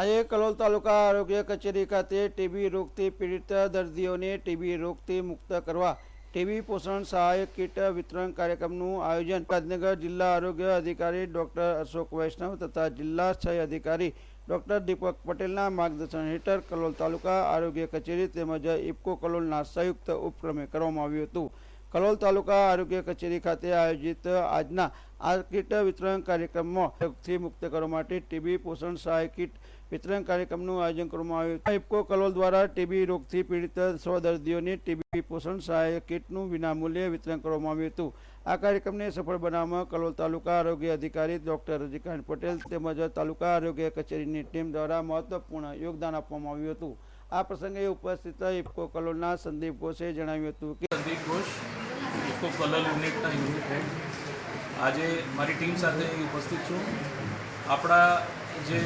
આજે કલોલ તાલુકા આરોગ્ય કચેરી ખાતે ટીબી રોગથી પીડિત દર્દીઓને ટીબી રોગથી મુક્ત કરવા ટીબી પોષણ સહાયક કીટ વિતરણ કાર્યક્રમનું આયોજન ગાંધીનગર જિલ્લા આરોગ્ય અધિકારી ડોક્ટર અશોક વૈષ્ણવ તથા જિલ્લા સહી અધિકારી ડોક્ટર દીપક પટેલના માર્ગદર્શન હેઠળ કલોલ તાલુકા આરોગ્ય કચેરી તેમજ ઇફકો કલોલના સંયુક્ત ઉપક્રમે કરવામાં આવ્યું હતું. કલોલ તાલુકા આરોગ્ય કચેરી ખાતે આયોજિત આજના આ કીટ વિતરણ કાર્યક્રમમાં રોગથી મુક્ત કરવા માટે ટીબી પોષણ સહાય કીટ વિતરણ કાર્યક્રમનું આયોજન કરવામાં આવ્યું ઇફકો કલોલ દ્વારા ટીબી રોગથી પીડિત સો દર્દીઓને ટીબી પોષણ સહાય કીટનું વિનામૂલ્યે વિતરણ કરવામાં આવ્યું હતું. આ કાર્યક્રમને સફળ બનાવવામાં કલોલ તાલુકા આરોગ્ય અધિકારી ડોક્ટર રજનીકાંત પટેલ તેમજ તાલુકા આરોગ્ય કચેરીની ટીમ દ્વારા મહત્વપૂર્ણ યોગદાન આપવામાં આવ્યું હતું. આ પ્રસંગે ઉપસ્થિત ઇફકો કલોલના સંદીપ ઘોષે જણાવ્યું હતું કે સંદીપ ઘોષ, ઇફકો કલર યુનિટના યુનિટ હેડ. આજે મારી ટીમ સાથે ઉપસ્થિત છું. આપણા જે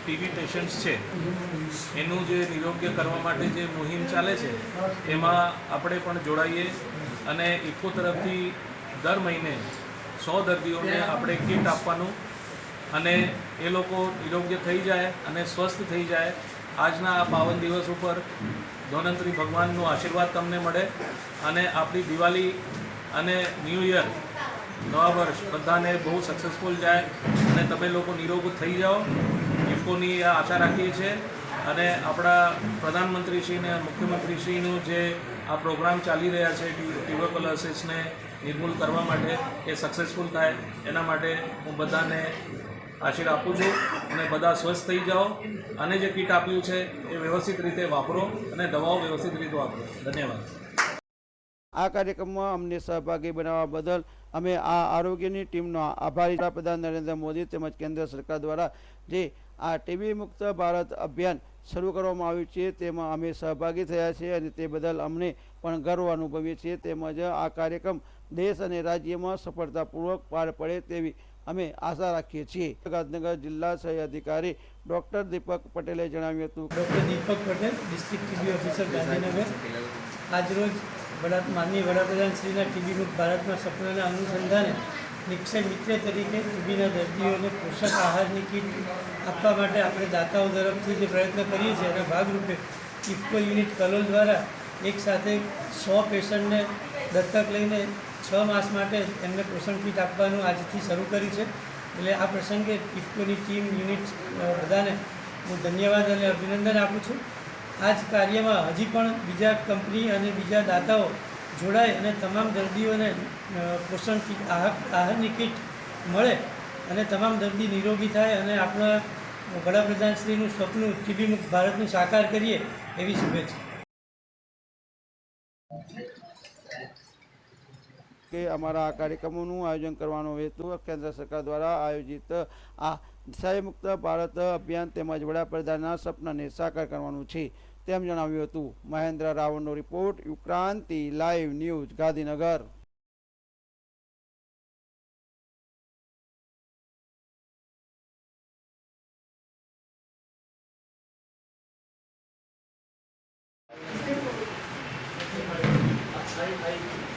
ટીબી પેશન્ટ્સ છે, એનું જે નિરોગ્ય કરવા માટે જે મુહિમ ચાલે છે, એમાં આપણે પણ જોડાઈએ અને ઇફકો તરફથી દર મહિને સો દર્દીઓને આપણે કીટ આપવાનું અને એ લોકો નિરોગ્ય થઈ જાય અને સ્વસ્થ થઈ જાય આજના આ પાવન દિવસ ઉપર ધન્વંતરી ભગવાનનો આશીર્વાદ તમને મળે અને આપણી દિવાળી અને ન્યૂ યર નવા વર્ષ બધાને બહુ સક્સેસફુલ જાય અને તમે લોકો નિરોગ થઈ જાઓ. ઇફકોની આશા રાખીએ છીએ અને આપણા પ્રધાનમંત્રીશ્રી અને મુખ્યમંત્રીશ્રીનું જે આ પ્રોગ્રામ ચાલી રહ્યા છે ટ્યુબરકલોસિસને નિર્મૂલ કરવા માટે એ સક્સેસફુલ થાય. એના માટે હું બધાને આશીર્વાદ આપું છું અને બધા સ્વસ્થ થઈ જાઓ. અને જે કીટ આપ્યું છે એ વ્યવસ્થિત રીતે વાપરો અને દવાઓ વ્યવસ્થિત રીતે વાપરો. ધન્યવાદ. આ કાર્યક્રમમાં અમને સહભાગી બનાવવા બદલ અમે આ આરોગ્યની ટીમનો આભારી વડાપ્રધાન નરેન્દ્ર મોદી તેમજ કેન્દ્ર સરકાર દ્વારા જે આ ટીબી મુક્ત ભારત અભિયાન શરૂ કરવામાં આવ્યું છે તેમાં અમે સહભાગી થયા છીએ અને તે બદલ અમને પણ ગર્વ અનુભવીએ છીએ. તેમજ આ કાર્યક્રમ દેશ અને રાજ્યમાં સફળતાપૂર્વક પાર પડે તેવી અમે આશા રાખીએ છીએ. ગાંધીનગર જિલ્લા સહી અધિકારી ડૉક્ટર દીપક પટેલે જણાવ્યું હતું. Doctor Deepak Patel, district TB officer, Gandhinagar. આજરોજ વડા માનનીય વડાપ્રધાન શ્રીના ટીબી ભારતના સપનાના અનુસંધાને નિક્ષય મિત્ર તરીકે ટીબીના દર્દીઓને પોષક આહારની કીટ આપવા માટે આપણે દાતાઓ તરફથી જે પ્રયત્ન કરીએ છીએ, એના ભાગરૂપે ઇફકો યુનિટ કલોલ દ્વારા એક સાથે સો પેશન્ટને દત્તક લઈને છ માસ માટે એમને પોષણ કીટ આપવાનું આજથી શરૂ કર્યું છે. એટલે આ પ્રસંગે ઇફકોની ટીમ, યુનિટ બધાને હું ધન્યવાદ અને અભિનંદન આપું છું. આ જ કાર્યમાં હજી પણ બીજા કંપની અને બીજા દાતાઓ જોડાય અને તમામ દર્દીઓને પોષણ કીટ, આહાર, આહારની કીટ મળે અને તમામ દર્દી નિરોગી થાય અને આપણા વડાપ્રધાનશ્રીનું સ્વપ્ન ટીબી મુક્ત ભારતનું સાકાર કરીએ એવી શુભેચ્છા. કે અમારા આ કાર્યક્રમોનું આયોજન કરવાનો હેતુ કેન્દ્ર સરકાર દ્વારા આયોજિત આ મુક્ત ભારત અભિયાન તેમજ વડાપ્રધાનના સપનાને સાકાર કરવાનું છે. તેમ જણાવ્યું હતું. Mahendra રાવણનો report Yukranti live news Gandhinagar. I, I